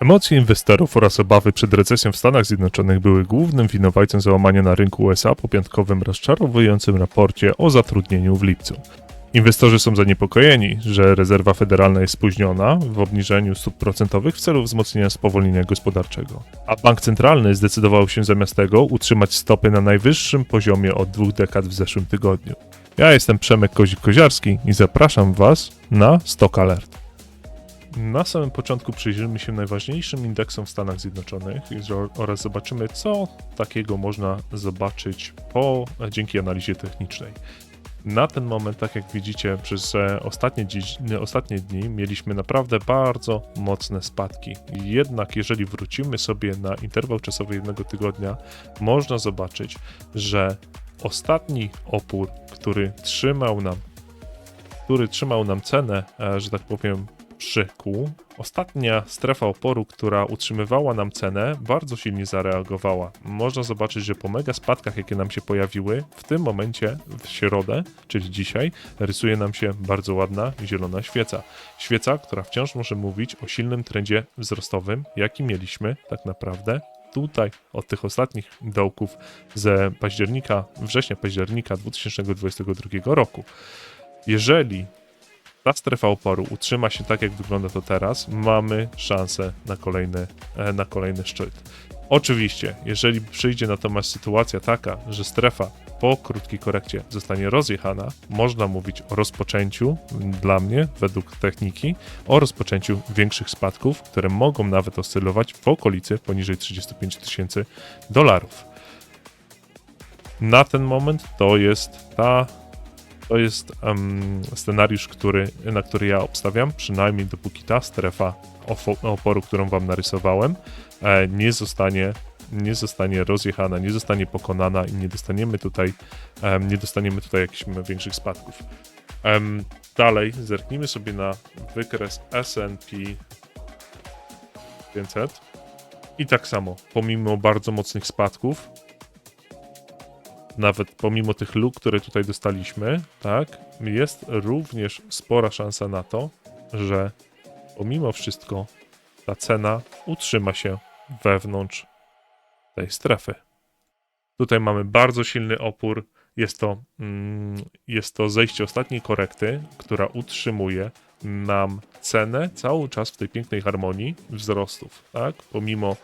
Emocje inwestorów oraz obawy przed recesją w Stanach Zjednoczonych były głównym winowajcą załamania na rynku USA po piątkowym rozczarowującym raporcie o zatrudnieniu w lipcu. Inwestorzy są zaniepokojeni, że rezerwa federalna jest spóźniona w obniżeniu stóp procentowych w celu wzmocnienia spowolnienia gospodarczego. A bank centralny zdecydował się zamiast tego utrzymać stopy na najwyższym poziomie od dwóch dekad w zeszłym tygodniu. Ja jestem Przemek Kozik-Koziarski i zapraszam Was na Stock Alert. Na samym początku przyjrzymy się najważniejszym indeksom w Stanach Zjednoczonych oraz zobaczymy, co takiego można zobaczyć po, dzięki analizie technicznej. Na ten moment, tak jak widzicie, przez e, ostatnie, dziś, ostatnie dni mieliśmy naprawdę bardzo mocne spadki. Jednak, jeżeli wrócimy sobie na interwał czasowy jednego tygodnia, można zobaczyć, że ostatni opór, który trzymał nam, który trzymał nam cenę, e, że tak powiem, przy kół, ostatnia strefa oporu, która utrzymywała nam cenę, bardzo silnie zareagowała. Można zobaczyć, że po mega spadkach, jakie nam się pojawiły, w tym momencie, w środę, czyli dzisiaj, rysuje nam się bardzo ładna zielona świeca. Świeca, która wciąż może mówić o silnym trendzie wzrostowym, jaki mieliśmy tak naprawdę tutaj od tych ostatnich dołków z października, września-października 2022 roku. Jeżeli ta strefa oporu utrzyma się tak, jak wygląda to teraz, mamy szansę na kolejny, e, na kolejny szczyt. Oczywiście, jeżeli przyjdzie natomiast sytuacja taka, że strefa po krótkiej korekcie zostanie rozjechana, można mówić o rozpoczęciu, dla mnie, według techniki, o rozpoczęciu większych spadków, które mogą nawet oscylować w okolicy poniżej 35 tysięcy dolarów. Na ten moment to jest ta to jest em, scenariusz, który, na który ja obstawiam, przynajmniej dopóki ta strefa oporu, którą wam narysowałem, e, nie zostanie nie zostanie rozjechana, nie zostanie pokonana i nie dostaniemy tutaj em, nie dostaniemy tutaj jakichś większych spadków. Em, dalej zerknijmy sobie na wykres S&P 500 i tak samo, pomimo bardzo mocnych spadków, nawet pomimo tych luk, które tutaj dostaliśmy, tak, jest również spora szansa na to, że pomimo wszystko ta cena utrzyma się wewnątrz tej strefy. Tutaj mamy bardzo silny opór. Jest to, mm, jest to zejście ostatniej korekty, która utrzymuje nam cenę cały czas w tej pięknej harmonii wzrostów, tak? Pomimo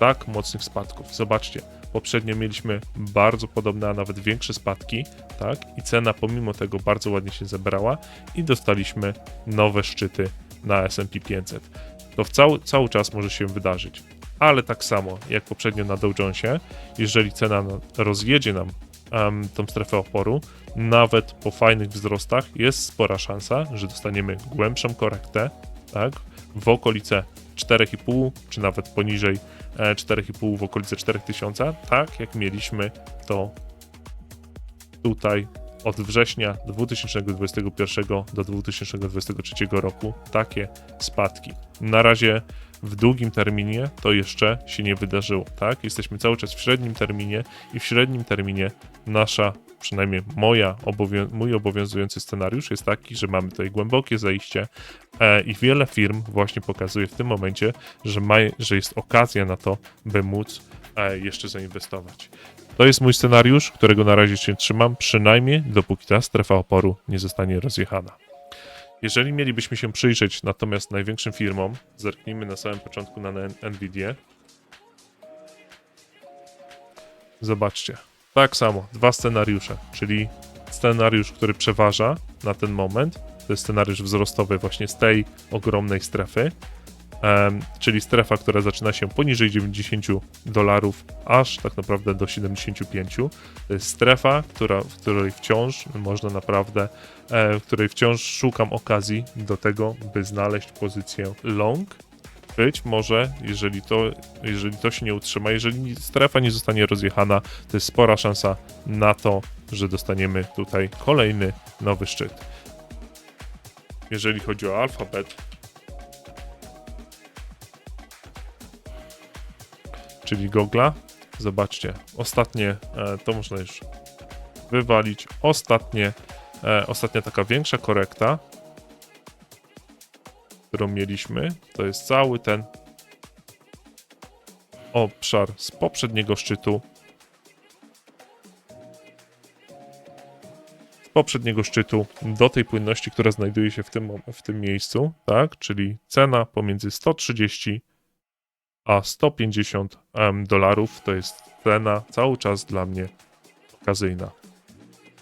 tak mocnych spadków. Zobaczcie, poprzednio mieliśmy bardzo podobne, a nawet większe spadki, tak? I cena pomimo tego bardzo ładnie się zebrała i dostaliśmy nowe szczyty na S&P 500. To w cały, cały czas może się wydarzyć. Ale tak samo jak poprzednio na Dow Jonesie, jeżeli cena na- rozjedzie nam em, tą strefę oporu, nawet po fajnych wzrostach jest spora szansa, że dostaniemy głębszą korektę, tak? W okolice 4,5 czy nawet poniżej e, 4,5 w okolice 4000, tak jak mieliśmy to tutaj od września 2021 do 2023 roku takie spadki. Na razie w długim terminie to jeszcze się nie wydarzyło, tak? Jesteśmy cały czas w średnim terminie i w średnim terminie nasza, przynajmniej moja, obowią- mój obowiązujący scenariusz jest taki, że mamy tutaj głębokie zejście e, i wiele firm właśnie pokazuje w tym momencie, że, ma, że jest okazja na to, by móc e, jeszcze zainwestować. To jest mój scenariusz, którego na razie się trzymam, przynajmniej dopóki ta strefa oporu nie zostanie rozjechana. Jeżeli mielibyśmy się przyjrzeć natomiast największym firmom, zerknijmy na samym początku na Nvidia. Zobaczcie, tak samo, dwa scenariusze, czyli scenariusz, który przeważa na ten moment, to jest scenariusz wzrostowy właśnie z tej ogromnej strefy, czyli strefa, która zaczyna się poniżej 90 dolarów, aż tak naprawdę do 75. To jest strefa, która, w której wciąż można naprawdę, e, w której wciąż szukam okazji do tego, by znaleźć pozycję long. Być może, jeżeli to, jeżeli to się nie utrzyma, jeżeli strefa nie zostanie rozjechana, to jest spora szansa na to, że dostaniemy tutaj kolejny nowy szczyt. Jeżeli chodzi o alfabet, czyli Gogla. Zobaczcie, ostatnie, e, to można już wywalić. Ostatnie, e, ostatnia taka większa korekta, którą mieliśmy, to jest cały ten obszar z poprzedniego szczytu z poprzedniego szczytu do tej płynności, która znajduje się w tym, w tym miejscu, tak? Czyli cena pomiędzy 130 a 150 em, dolarów to jest cena cały czas dla mnie okazyjna.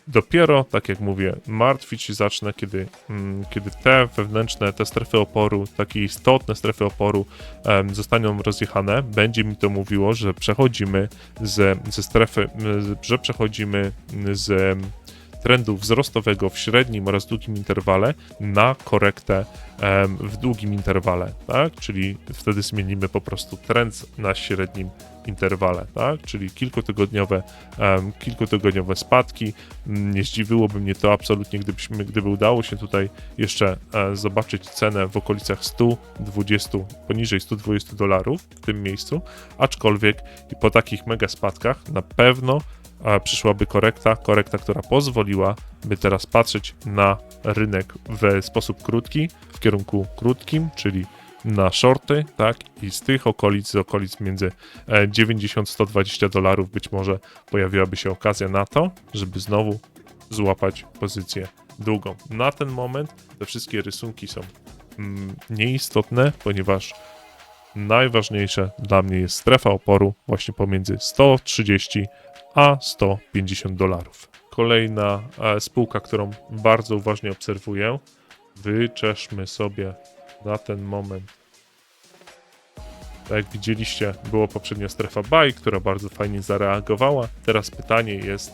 Dopiero, tak jak mówię, martwić się zacznę, kiedy, mm, kiedy te wewnętrzne, te strefy oporu, takie istotne strefy oporu em, zostaną rozjechane. Będzie mi to mówiło, że przechodzimy z, ze strefy, że przechodzimy z trendu wzrostowego w średnim oraz długim interwale na korektę w długim interwale, tak? Czyli wtedy zmienimy po prostu trend na średnim interwale, tak? Czyli kilkutygodniowe, em, kilkutygodniowe spadki. Mm, Nie zdziwiłoby mnie to absolutnie, gdybyśmy, gdyby udało się tutaj jeszcze e, zobaczyć cenę w okolicach 120, poniżej 120 dolarów w tym miejscu, aczkolwiek po takich mega spadkach na pewno e, przyszłaby korekta, korekta, która pozwoliłaby teraz patrzeć na rynek w sposób krótki, w kierunku krótkim, czyli na shorty, tak, i z tych okolic, z okolic między e, 90-120 dolarów być może pojawiłaby się okazja na to, żeby znowu złapać pozycję długą. Na ten moment te wszystkie rysunki są mm, nieistotne, ponieważ najważniejsze dla mnie jest strefa oporu właśnie pomiędzy 130 a 150 dolarów. Kolejna e, spółka, którą bardzo uważnie obserwuję, wyczeszmy sobie na ten moment. Tak jak widzieliście, było poprzednio strefa buy, która bardzo fajnie zareagowała. Teraz pytanie jest,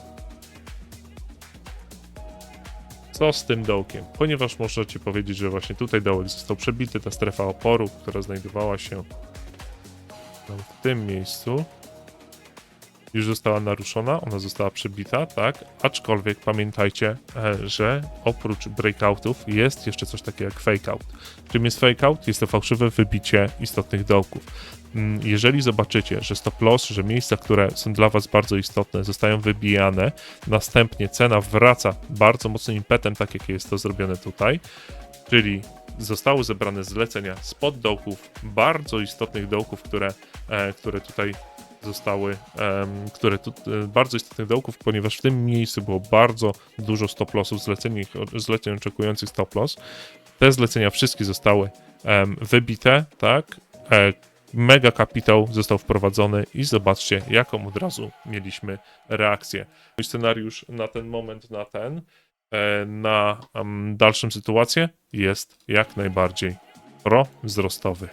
co z tym dołkiem? Ponieważ możecie powiedzieć, że właśnie tutaj dołek został przebity, ta strefa oporu, która znajdowała się w tym miejscu, już została naruszona, ona została przebita, tak? Aczkolwiek pamiętajcie, e, że oprócz breakoutów jest jeszcze coś takiego jak fakeout. Czym jest fakeout? Jest to fałszywe wybicie istotnych dołków. Mm, Jeżeli zobaczycie, że stop loss, że miejsca, które są dla Was bardzo istotne, zostają wybijane, następnie cena wraca bardzo mocnym impetem, tak jak jest to zrobione tutaj, czyli zostały zebrane zlecenia spod dołków, bardzo istotnych dołków, które, e, które tutaj zostały, które tu, e, bardzo istotnych dołków, ponieważ w tym miejscu było bardzo dużo stop lossów, zleceń, zleceń oczekujących stop loss. Te zlecenia wszystkie zostały wybite, tak? E, mega kapitał został wprowadzony i zobaczcie, jaką od razu mieliśmy reakcję. Mój scenariusz na ten moment, na ten, e, na dalszą sytuację jest jak najbardziej pro-wzrostowy.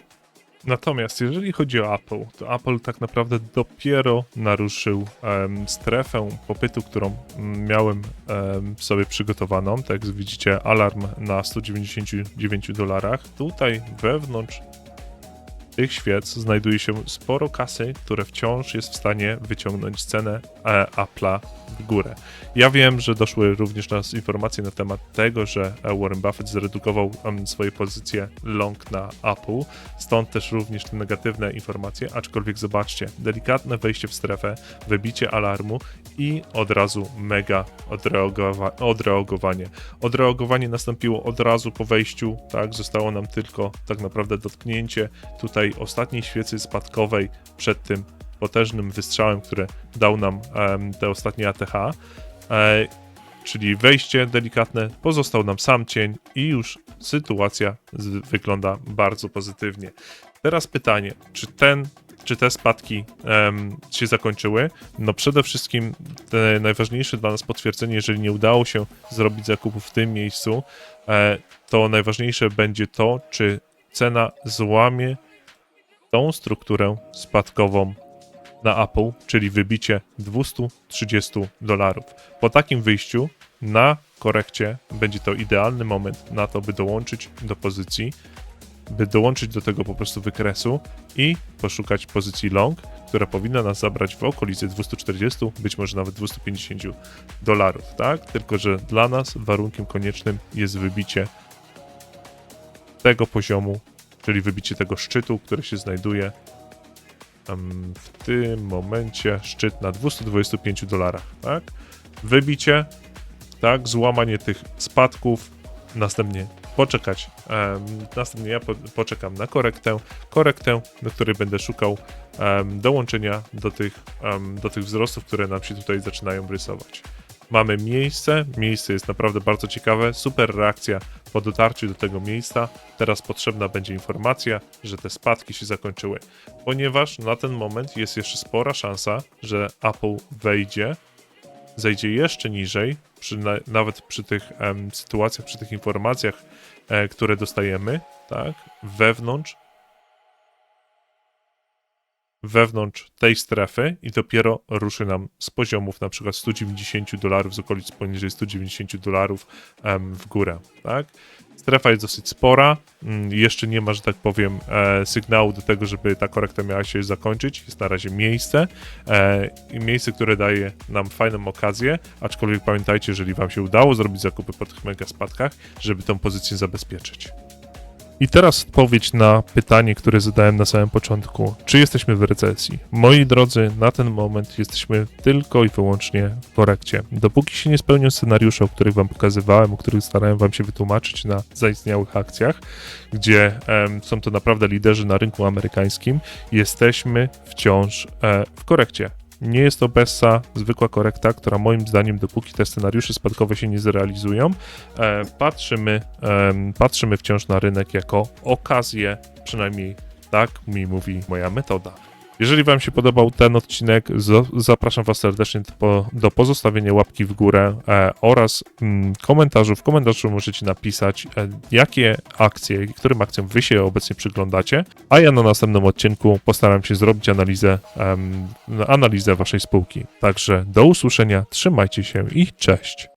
Natomiast jeżeli chodzi o Apple, to Apple tak naprawdę dopiero naruszył em, strefę popytu, którą mm, miałem em, sobie przygotowaną. Tak jak widzicie, alarm na 199 dolarach. Tutaj wewnątrz tych świec znajduje się sporo kasy, które wciąż jest w stanie wyciągnąć cenę e, Apple'a w górę. Ja wiem, że doszły również nas informacje na temat tego, że e, Warren Buffett zredukował swoje pozycje long na Apple, stąd też również te negatywne informacje, aczkolwiek zobaczcie, delikatne wejście w strefę, wybicie alarmu i od razu mega odreagowa- odreagowanie. Odreagowanie nastąpiło od razu po wejściu, tak, zostało nam tylko tak naprawdę dotknięcie tutaj ostatniej świecy spadkowej przed tym potężnym wystrzałem, które dał nam em, te ostatnie ATH. E, czyli wejście delikatne, pozostał nam sam cień i już sytuacja z, wygląda bardzo pozytywnie. Teraz pytanie, czy ten czy te spadki em, się zakończyły? No przede wszystkim najważniejsze dla nas potwierdzenie, jeżeli nie udało się zrobić zakupu w tym miejscu, e, to najważniejsze będzie to, czy cena złamie tą strukturę spadkową na Apple, czyli wybicie 230 dolarów. Po takim wyjściu na korekcie będzie to idealny moment na to, by dołączyć do pozycji, by dołączyć do tego po prostu wykresu i poszukać pozycji long, która powinna nas zabrać w okolicy 240, być może nawet 250 dolarów, tak? Tylko, że dla nas warunkiem koniecznym jest wybicie tego poziomu, czyli wybicie tego szczytu, który się znajduje w tym momencie szczyt na 225 dolarach, tak? Wybicie, tak, złamanie tych spadków, następnie poczekać. następnie ja po, poczekam na korektę, korektę, do której będę szukał dołączenia do tych, do tych wzrostów, które nam się tutaj zaczynają rysować. Mamy miejsce, miejsce jest naprawdę bardzo ciekawe, super reakcja po dotarciu do tego miejsca. Teraz potrzebna będzie informacja, że te spadki się zakończyły, ponieważ na ten moment jest jeszcze spora szansa, że Apple wejdzie, zejdzie jeszcze niżej, przy, na, nawet przy tych em, sytuacjach, przy tych informacjach, e, które dostajemy, tak, wewnątrz wewnątrz tej strefy i dopiero ruszy nam z poziomów na przykład 190 dolarów, z okolic poniżej 190 dolarów w górę, tak? Strefa jest dosyć spora, mm, jeszcze nie ma, że tak powiem, e, sygnału do tego, żeby ta korekta miała się zakończyć. Jest na razie miejsce e, i miejsce, które daje nam fajną okazję, aczkolwiek pamiętajcie, jeżeli wam się udało zrobić zakupy po tych mega spadkach, żeby tą pozycję zabezpieczyć. I teraz odpowiedź na pytanie, które zadałem na samym początku. Czy jesteśmy w recesji? Moi drodzy, na ten moment jesteśmy tylko i wyłącznie w korekcie. Dopóki się nie spełnią scenariusze, o których wam pokazywałem, o których starałem wam się wytłumaczyć na zaistniałych akcjach, gdzie em, są to naprawdę liderzy na rynku amerykańskim, jesteśmy wciąż e, w korekcie. Nie jest to Bessa, zwykła korekta, która moim zdaniem, dopóki te scenariusze spadkowe się nie zrealizują, e, patrzymy, patrzymy wciąż na rynek jako okazję, przynajmniej tak mi mówi moja metoda. Jeżeli Wam się podobał ten odcinek, zapraszam Was serdecznie do, po, do pozostawienia łapki w górę e, oraz mm, komentarzu. W komentarzu możecie napisać, e, jakie akcje, którym akcjom Wy się obecnie przyglądacie, a ja na następnym odcinku postaram się zrobić analizę, analizę Waszej spółki. Także do usłyszenia, trzymajcie się i cześć.